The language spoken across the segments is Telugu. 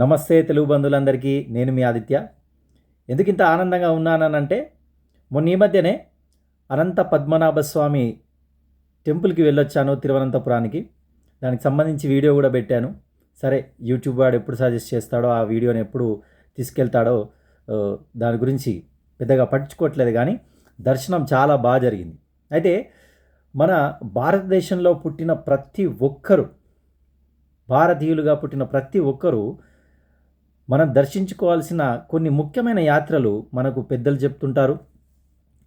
నమస్తే తెలుగు బంధువులందరికీ నేను మీ ఆదిత్య. ఎందుకు ఇంత ఆనందంగా ఉన్నానంటే మొన్న ఈ మధ్యనే అనంత పద్మనాభ స్వామి టెంపుల్కి వెళ్ళొచ్చాను తిరువనంతపురానికి. దానికి సంబంధించి వీడియో కూడా పెట్టాను. సరే యూట్యూబ్ వాడు ఎప్పుడు సజెస్ట్ చేస్తాడో ఆ వీడియోని ఎప్పుడు తీసుకెళ్తాడో దాని గురించి పెద్దగా పట్టించుకోవట్లేదు కానీ దర్శనం చాలా బాగా జరిగింది. అయితే మన భారతదేశంలో పుట్టిన ప్రతి ఒక్కరూ భారతీయులుగా పుట్టిన ప్రతి ఒక్కరూ మనం దర్శించుకోవాల్సిన కొన్ని ముఖ్యమైన యాత్రలు మనకు పెద్దలు చెప్తుంటారు.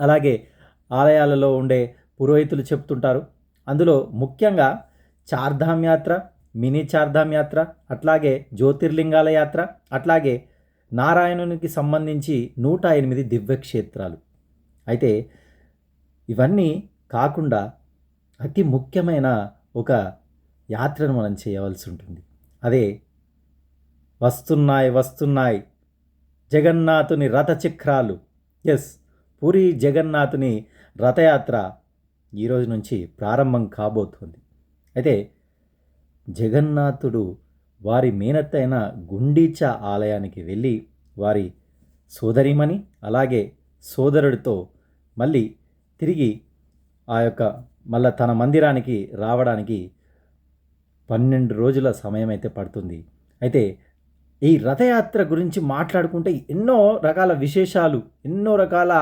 అలాగే ఆలయాలలో ఉండే పురోహితులు చెప్తుంటారు. అందులో ముఖ్యంగా చార్ధామ్ యాత్ర మినీ చార్ధామ్ యాత్ర అట్లాగే జ్యోతిర్లింగాల యాత్ర అట్లాగే నారాయణునికి సంబంధించి నూట ఎనిమిది దివ్యక్షేత్రాలు. అయితే ఇవన్నీ కాకుండా అతి ముఖ్యమైన ఒక యాత్రను మనం చేయవలసి ఉంటుంది. అదే వస్తున్నాయి వస్తున్నాయి. జగన్నాథుని రథచక్రాలు. ఎస్ పూరి జగన్నాథుని రథయాత్ర ఈరోజు నుంచి ప్రారంభం కాబోతుంది. అయితే జగన్నాథుడు వారి మేనత్తైన గుండీచా గుండీచ ఆలయానికి వెళ్ళి వారి సోదరిమణి అలాగే సోదరుడితో మళ్ళీ తిరిగి ఆ యొక్క మళ్ళా తన మందిరానికి రావడానికి పన్నెండు రోజుల సమయం అయితే పడుతుంది. అయితే ఈ రథయాత్ర గురించి మాట్లాడుకుంటే ఎన్నో రకాల విశేషాలు ఎన్నో రకాల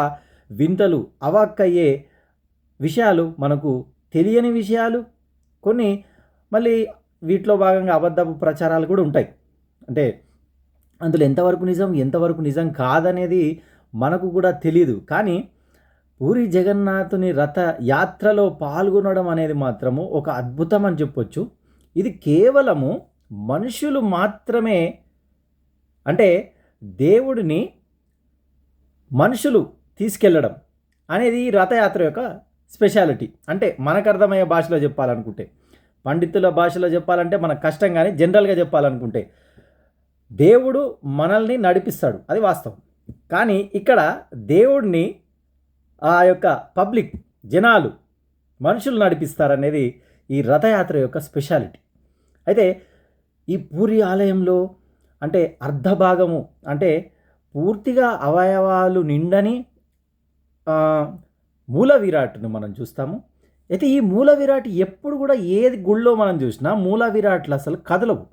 వింతలు అవాక్కయ్యే విషయాలు మనకు తెలియని విషయాలు కొన్ని మళ్ళీ వీటిలో భాగంగా అబద్ధపు ప్రచారాలు కూడా ఉంటాయి. అంటే అందులో ఎంతవరకు నిజం ఎంతవరకు నిజం కాదనేది మనకు కూడా తెలియదు కానీ పూరి జగన్నాథుని రథ యాత్రలో పాల్గొనడం అనేది మాత్రము ఒక అద్భుతం అని చెప్పొచ్చు. ఇది కేవలము మనుషులు మాత్రమే అంటే దేవుడిని మనుషులు తీసుకెళ్ళడం అనేది ఈ రథయాత్ర యొక్క స్పెషాలిటీ. అంటే మనకు అర్థమయ్యే భాషలో చెప్పాలనుకుంటే పండితుల భాషలో చెప్పాలంటే మనకు కష్టం కానీ జనరల్గా చెప్పాలనుకుంటే దేవుడు మనల్ని నడిపిస్తాడు. అది వాస్తవం. కానీ ఇక్కడ దేవుడిని ఆ యొక్క పబ్లిక్ జనాలు మనుషులు నడిపిస్తారనేది ఈ రథయాత్ర యొక్క స్పెషాలిటీ. అయితే ఈ పూరి ఆలయంలో అంటే అర్ధభాగము అంటే పూర్తిగా అవయవాలు నిండని మూల విరాట్ను మనం చూస్తాము. అయితే ఈ మూల విరాట్ ఎప్పుడు కూడా ఏది గుళ్ళో మనం చూసినా మూల విరాట్లు అసలు కదలవు.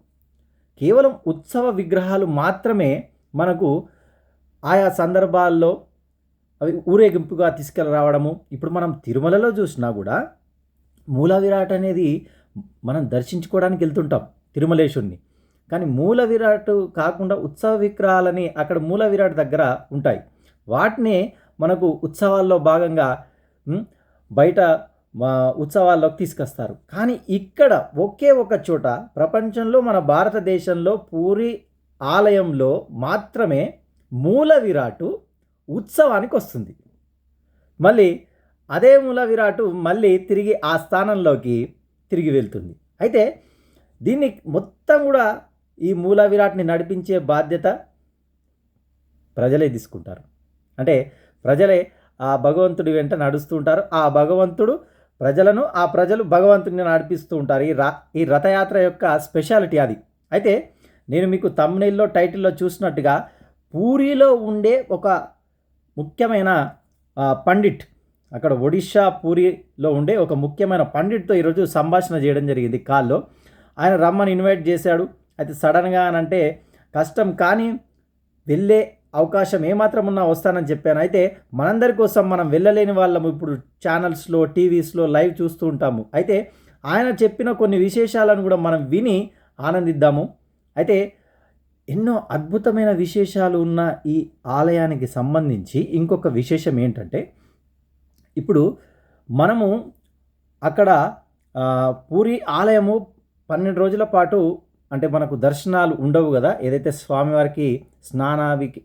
కేవలం ఉత్సవ విగ్రహాలు మాత్రమే మనకు ఆయా సందర్భాల్లో అవి ఊరేగింపుగా తీసుకెళ్ళి రావడము ఇప్పుడు మనం తిరుమలలో చూసినా కూడా మూల విరాట్ అనేది మనం దర్శించుకోవడానికి వెళ్తుంటాం తిరుమలేశుణ్ణి. కానీ మూల విరాట్ కాకుండా ఉత్సవ విగ్రహాలని అక్కడ మూల విరాట్ దగ్గర ఉంటాయి. వాటినే మనకు ఉత్సవాల్లో భాగంగా బయట ఉత్సవాల్లోకి తీసుకొస్తారు. కానీ ఇక్కడ ఒకే ఒక చోట ప్రపంచంలో మన భారతదేశంలో పూరి ఆలయంలో మాత్రమే మూల విరాటు ఉత్సవానికి వస్తుంది. మళ్ళీ అదే మూల విరాటు మళ్ళీ తిరిగి ఆ స్థానంలోకి తిరిగి వెళ్తుంది. అయితే దీన్ని మొత్తం కూడా ఈ మూల విరాట్ని నడిపించే బాధ్యత ప్రజలే తీసుకుంటారు. అంటే ప్రజలే ఆ భగవంతుడి వెంట నడుస్తూ ఉంటారు. ఆ భగవంతుడు ప్రజలను ఆ ప్రజలు భగవంతుడిని నడిపిస్తూ ఉంటారు. ఈ రా ఈ రథయాత్ర యొక్క స్పెషాలిటీ అది. అయితే నేను మీకు తమ్నైల్లో టైటిల్లో చూసినట్టుగా పూరిలో ఉండే ఒక ముఖ్యమైన పండిట్ అక్కడ ఒడిషా పూరిలో ఉండే ఒక ముఖ్యమైన పండిట్తో ఈరోజు సంభాషణ చేయడం జరిగింది కాల్లో. ఆయన రమ్మని ఇన్వైట్ చేశాడు. అయితే సడన్గా అని అంటే కష్టం కానీ వెళ్ళే అవకాశం ఏమాత్రం ఉన్నా వస్తానని చెప్పాను. అయితే మనందరి కోసం మనం వెళ్ళలేని వాళ్ళము ఇప్పుడు ఛానల్స్లో టీవీస్లో లైవ్ చూస్తూ ఉంటాము. అయితే ఆయన చెప్పిన కొన్ని విశేషాలను కూడా మనం విని ఆనందిద్దాము. అయితే ఎన్నో అద్భుతమైన విశేషాలు ఉన్న ఈ ఆలయానికి సంబంధించి ఇంకొక విశేషం ఏంటంటే ఇప్పుడు మనము అక్కడ పూరి ఆలయము పన్నెండు రోజుల పాటు అంటే మనకు దర్శనాలు ఉండవు కదా. ఏదైతే స్వామివారికి స్నానావికి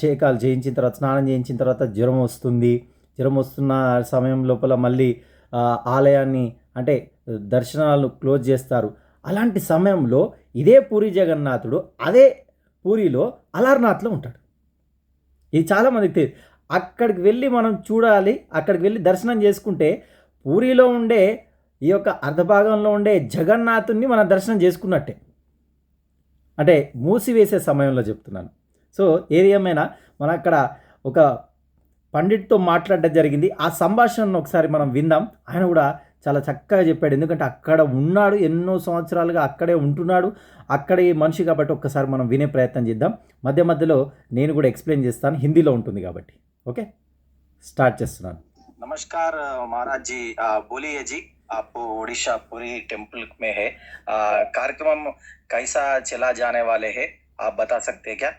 శేఖాలు చేయించిన తర్వాత స్నానం చేయించిన తర్వాత జ్వరం వస్తుంది. జ్వరం వస్తున్న సమయం లోపల మళ్ళీ ఆలయాన్ని అంటే దర్శనాలు క్లోజ్ చేస్తారు. అలాంటి సమయంలో ఇదే పూరి జగన్నాథుడు అదే పూరిలో అలార్నాథ్లో ఉంటాడు. ఇది చాలామందికి తెలియదు అక్కడికి వెళ్ళి మనం చూడాలి అక్కడికి వెళ్ళి దర్శనం చేసుకుంటే పూరిలో ఉండే ఈ యొక్క అర్ధభాగంలో ఉండే జగన్నాథుని మనం దర్శనం చేసుకున్నట్టే. అంటే మూసివేసే సమయంలో చెప్తున్నాను. సో ఏది ఏమైనా మన అక్కడ ఒక పండిట్తో మాట్లాడడం జరిగింది. ఆ సంభాషణను ఒకసారి మనం విందాం. ఆయన కూడా చాలా చక్కగా చెప్పాడు. ఎందుకంటే అక్కడ ఉన్నాడు ఎన్నో సంవత్సరాలుగా అక్కడే ఉంటున్నాడు. అక్కడే మనిషి కాబట్టి ఒక్కసారి మనం వినే ప్రయత్నం చేద్దాం. మధ్య మధ్యలో నేను కూడా ఎక్స్ప్లెయిన్ చేస్తాను. హిందీలో ఉంటుంది కాబట్టి. ఓకే? స్టార్ట్ చేస్తున్నాను. నమస్కార్ మహారాజ్ జీ. आप उड़ीसा पूरी टेंपल में है। कार्यक्रम कैसा चला जाने वाले है? आप बता सकते हैं क्या?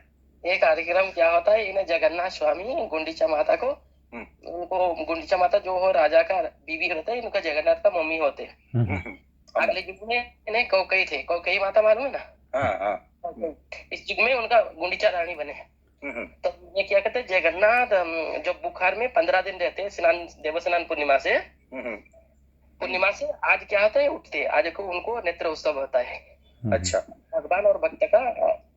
ये कार्यक्रम क्या होता है? इन्हें जगन्नाथ स्वामी गुंडीचा माता को हम्म। उनको गुंडीचा माता जो हो राजा का बीवी होता है इनका जगन्नाथ का मम्मी होते हैं। हम्म, अगले युग में इन्हें कौकई थे। कौकई माता मालूम है ना? हाँ हाँ। इस युग में उनका गुंडीचा रानी बने। हम्म, तो ये क्या कहते हैं? जगन्नाथ जो बुखार में पंद्रह दिन रहते हैं स्नान देवस्नान पूर्णिमा से। हम्म, पूर्णिमा से आज क्या होता है? उठते आज को उनको नेत्र उत्सव होता है। हम्म, अच्छा। भगवान और भक्त का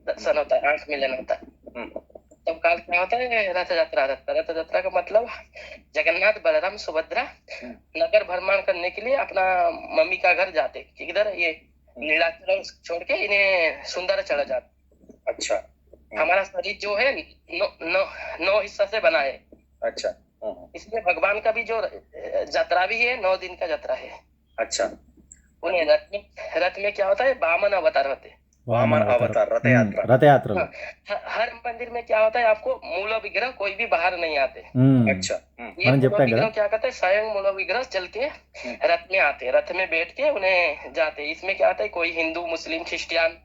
दर्शन होता है आँख मिलन होता है। हम्म, तब काल क्या होता है? रथ यात्रा है रथ यात्रा का मतलब जगन्नाथ बलराम सुभद्रा नगर भ्रमण करने के लिए अपना मम्मी का घर जाते किधर ये नीलाचल छोड़ के इन्हें सुंदर चढ़ जाते अच्छा। हमारा शरीर जो है नौ नौ नौ हिस्सा से बना है। अच्छा। हम्म, हाँ। इसलिए भगवान का भी जो जतरा भी है नौ दिन का जतरा है। अच्छा। उन्हें रथ में रथ में क्या होता है? बामन अवतार होते वामन अवतार। हम्म, रथ यात्रा रथ यात्रा हाँ, हर मंदिर में क्या होता है? आपको मूल विग्रह कोई भी बाहर नहीं आते। हम्म। अच्छा हम्म। ये विग्रह क्या कहते हैं? स्वयं मूल विग्रह चल के रथ में आते रथ में बैठ के उन्हें जाते इसमें क्या होता है? कोई हिंदू मुस्लिम क्रिस्टियन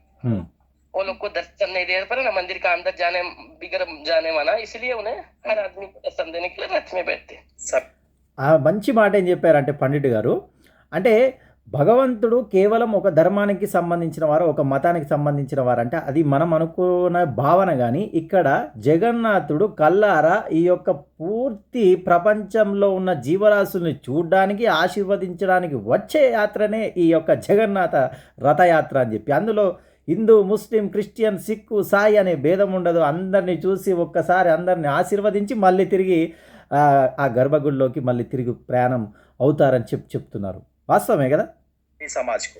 वो लोग को दर्शन नहीं दे पर ना मंदिर का अंदर जाने विग्रह जाने माना इसलिए उन्हें हर आदमी को दर्शन देने के लिए रथ में बैठते सब ఆ మంచి మాట ఏం చెప్పారంటే పండిట్ గారు అంటే భగవంతుడు కేవలం ఒక ధర్మానికి సంబంధించిన వారు ఒక మతానికి సంబంధించిన వారు అంటే అది మనం అనుకున్న భావన కానీ ఇక్కడ జగన్నాథుడు కల్లారా ఈ యొక్క పూర్తి ప్రపంచంలో ఉన్న జీవరాశుల్ని చూడడానికి ఆశీర్వదించడానికి వచ్చే యాత్రనే ఈ యొక్క జగన్నాథ రథయాత్ర అని చెప్పి అందులో హిందూ ముస్లిం క్రిస్టియన్ సిక్కు సాయి అనే భేదం ఉండదు అందరినీ చూసి ఒక్కసారి అందరిని ఆశీర్వదించి మళ్ళీ తిరిగి ఆ, ఆ గర్భగుడిలోకి మళ్ళీ తిరిగి ప్రయాణం అవుతారని చెప్పి చెప్తున్నారు వాస్తవమే కదా ही समाज को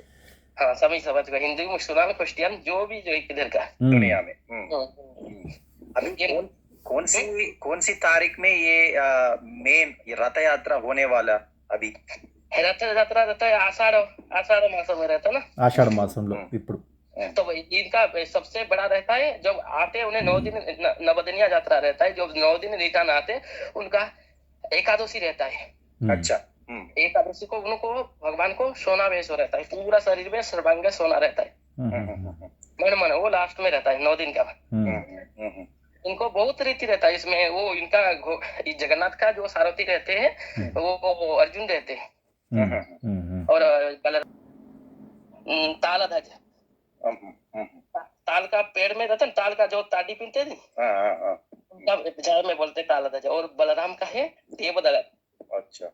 हाँ सभी समझ गए हिंदू मुसलमान क्रिश्चियन जो भी जो इधर का మ్మ్. दुनिया में हम्म, हम्म। हम्म। अभी ये- कौन कौन सी कौन सी तारीख में ये मेन रथ यात्रा होने वाला अभी रथ यात्रा रहता है आषाढ़ आषाढ़ मास में रहता है ना ఆషాఢ మాసంలో ఇప్పుడు हाँ। तो इनका सबसे बड़ा रहता है जब आते उन्हें नौ हम्म। दिन नवदनिया यात्रा रहता है जब नौ दिन रिटर्न आते उनका एकादशी रहता है। हम्म। अच्छा। हम्म। एकादशी को उनको भगवान को सोना वेश रहता है पूरा शरीर में सर्वांग सोना रहता है। मन मन वो लास्ट में रहता है नौ दिन का। इनको बहुत रीति रहता है इसमें वो इनका जगन्नाथ का जो सारथी रहते हैं वो, वो अर्जुन रहते हैं। और ताला ध्वज ताल का पेड़ में रहता ताल का जो ताड़ी पीनते थे हाँ, हाँ, हाँ, उनका बिहार में बोलते ताल ध्वज और बलराम का है देवदल अच्छा।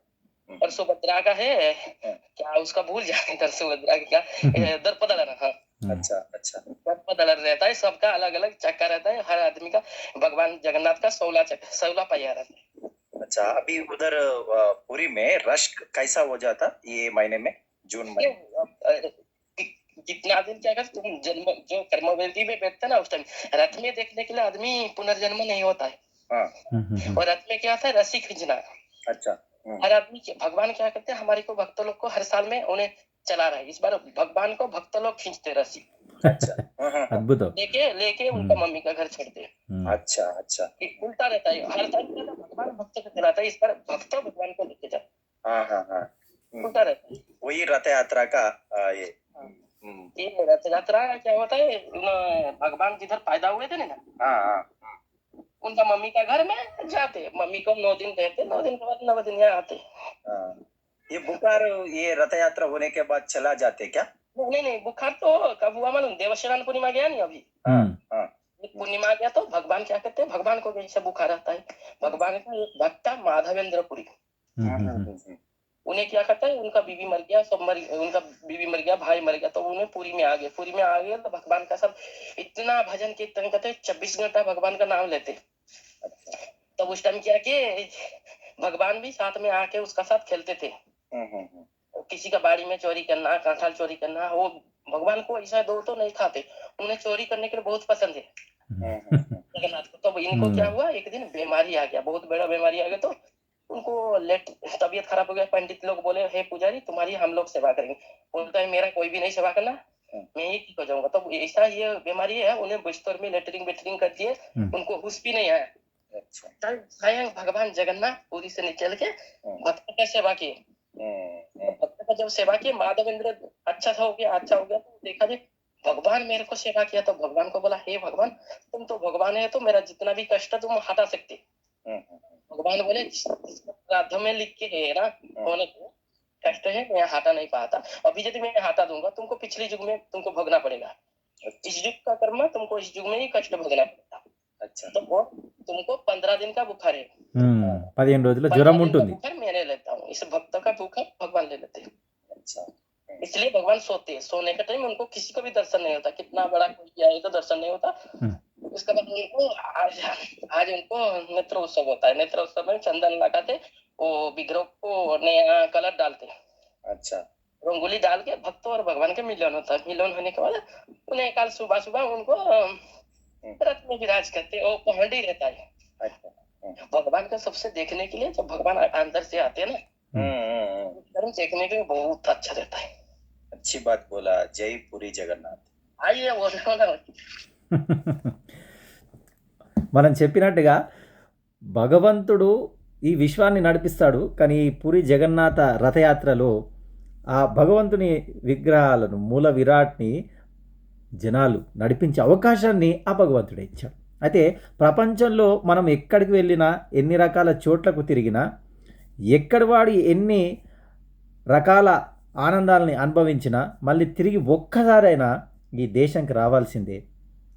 और सुभद्रा का है क्या उसका भूल जाए इधर सुभद्रा का क्या दर्पदल हाँ। अच्छा अच्छा। दर्पदल रहता है सबका अलग अलग चक्का रहता है हर आदमी का भगवान जगन्नाथ का सोलह चक्का सोलह पहिया रहता है। अच्छा अभी उधर पुरी में रश कैसा हो जाता ये महीने में जून महीने? जितना दिन क्या कर तुम जन्म जो कर्म कर्मवेदी में बैठता ना उस टाइम रथ में देखने के लिए आदमी पुनर्जन्म नहीं होता है। हाँ। हम्म, हम्म, हम्म। और रथ में क्या था रस्सी खींचना। अच्छा हर आदमी भगवान क्या करते हैं? हमारे को भक्त लोग को हर साल में उन्हें चला रहा है। इस बार भगवान को भक्त लोग खींचते रस्सी। अच्छा हाँ, हाँ। अद्भुत लेके लेके उनका मम्मी का घर छोड़ते अच्छा अच्छा। उल्टा रहता है। हर साल भगवान भक्त को चलाता है इस बार भक्त भगवान को लेके जाते हाँ। हाँ हाँ उल्टा रहता है। वही रथ यात्रा का ये हम्म। ये क्या होता है भगवान जिधर पैदा हुए थे ना हाँ, हाँ। उनका मम्मी का घर में जाते मम्मी को नौ दिन रहते नौ दिन के बाद नौ दिन यहाँ आते। हाँ। ये बुखार ये रथ यात्रा होने के बाद चला जाते क्या? नहीं नहीं बुखार तो कब हुआ मालूम? देवशरण पूर्णिमा गया नहीं अभी? हम्म। पूर्णिमा गया तो भगवान क्या कहते हैं? भगवान को जैसे बुखार आता है। भगवान का भक्ता माधवेंद्रपुरी। हम्म, उन्हें क्या करता है? उनका बीवी मर गया सब मर उनका बीवी मर गया भाई मर गया तो उन्हें पूरी में आ गए। पूरी में आ गए तो भगवान का सब इतना भजन कीर्तन करते चौबीस घंटा भगवान का नाम लेते तो उस टाइम क्या कि भगवान भी साथ में आके उसका साथ खेलते थे। हम्म, हम्म, हम्म, किसी का बाड़ी में चोरी करना कांठाल चोरी करना वो भगवान को ऐसा दो तो नहीं खाते। उन्हें चोरी करने के लिए बहुत पसंद है। जगन्नाथ को तब इनको। क्या हुआ? एक दिन बीमारी आ गया बहुत बड़ा बीमारी आ गया तो उनको लेट तबीयत खराब हो गया पंडित लोग बोले हे पुजारी तुम्हारी हम लोग सेवा करेंगे। उनका मेरा कोई भी नहीं सेवा करना। मैं ही ठीक हो जाऊँगा। तो ऐसा ये बीमारी है उन्हें बिस्तर में लेटरिंग वेटरिंग कर दिए। उनको हुश भी नहीं आया। अच्छा। स्वयं भगवान जगन्नाथ पूरी से निकल के भक्त का सेवा किए। हम्म, हम्म, भक्त का जब सेवा किए माधव इंद्र अच्छा सा हो गया अच्छा हो गया तो देखा जी भगवान मेरे को सेवा किया तो भगवान को बोला हे भगवान तुम तो भगवान है तो मेरा जितना भी कष्ट है तुम हटा सकते। भगवान बोले जिस- जिसको श्राद्ध में लिख के है ना होने को कष्ट है मैं हटा नहीं पाता अभी यदि मैं हटा दूंगा तुमको पिछले युग में तुमको भोगना पड़ेगा इस युग का कर्म तुमको इस युग में ही कष्ट भोगना पड़ेगा अच्छा तो वो तुमको पंद्रह दिन का बुखार है ఉమ్, పదిహేను రోజుల पंद्रह జ్వరం दिन का ఉంటుంది बुखार मैं ले लेता हूँ इस भक्त का बुखार भगवान ले लेते हैं अच्छा इसलिए भगवान सोते हैं सोने के टाइम उनको किसी को भी दर्शन नहीं होता कितना बड़ा कोई आए तो दर्शन नहीं होता हम्म। उसके बाद उनको आज आज उनको नेत्र उत्सव होता है। नेत्र उत्सव में चंदन लगाते वो विग्रह को नया कलर डालते। अच्छा। रंगोली डाल के भक्तों और भगवान के मिलन होता है मिलन होने के बाद उन्हें कल सुबह सुबह उनको रथ में विराज करते वो पहाड़ी रहता है। अच्छा भगवान का सबसे देखने के लिए जब भगवान अंदर से आते हैं ना हम्म, हम्म, हम्म, धर्म देखने के लिए बहुत अच्छा रहता है। अच्छी बात बोला जय पुरी जगन्नाथ। आइए वो మనం చెప్పినట్టుగా భగవంతుడు ఈ విశ్వాన్ని నడిపిస్తాడు కానీ ఈ పూరి జగన్నాథ రథయాత్రలో ఆ భగవంతుని విగ్రహాలను మూల విరాట్ని జనాలు నడిపించే అవకాశాన్ని ఆ భగవంతుడే ఇచ్చాడు. అయితే ప్రపంచంలో మనం ఎక్కడికి వెళ్ళినా ఎన్ని రకాల చోట్లకు తిరిగినా ఎక్కడి వాడు ఎన్ని రకాల ఆనందాలని అనుభవించినా మళ్ళీ తిరిగి ఒక్కసారైనా ఈ దేశంకి రావాల్సిందే.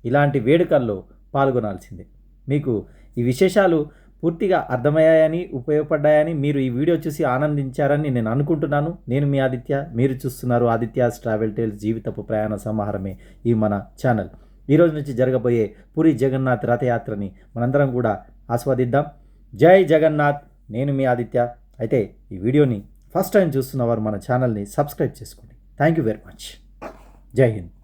ఇలాంటి వేడుకల్లో పాల్గొనాల్సిందే. మీకు ఈ విశేషాలు పూర్తిగా అర్థమయ్యాయని ఉపయోగపడ్డాయని మీరు ఈ వీడియో చూసి ఆనందించారని నేను అనుకుంటున్నాను. నేను మీ ఆదిత్య మీరు చూస్తున్నారు ఆదిత్యాస్ ట్రావెల్ టేల్స్ జీవితపు ప్రయాణ సమాహారమే ఈ మన ఛానల్. ఈ రోజు నుంచి జరగబోయే పూరి జగన్నాథ్ రథయాత్రని మనందరం కూడా ఆస్వాదిద్దాం. జై జగన్నాథ్ నేను మీ ఆదిత్య. అయితే ఈ వీడియోని ఫస్ట్ టైం చూస్తున్నవారు మన ఛానల్ని సబ్స్క్రైబ్ చేసుకోండి. Thank you very much. జై హింద్.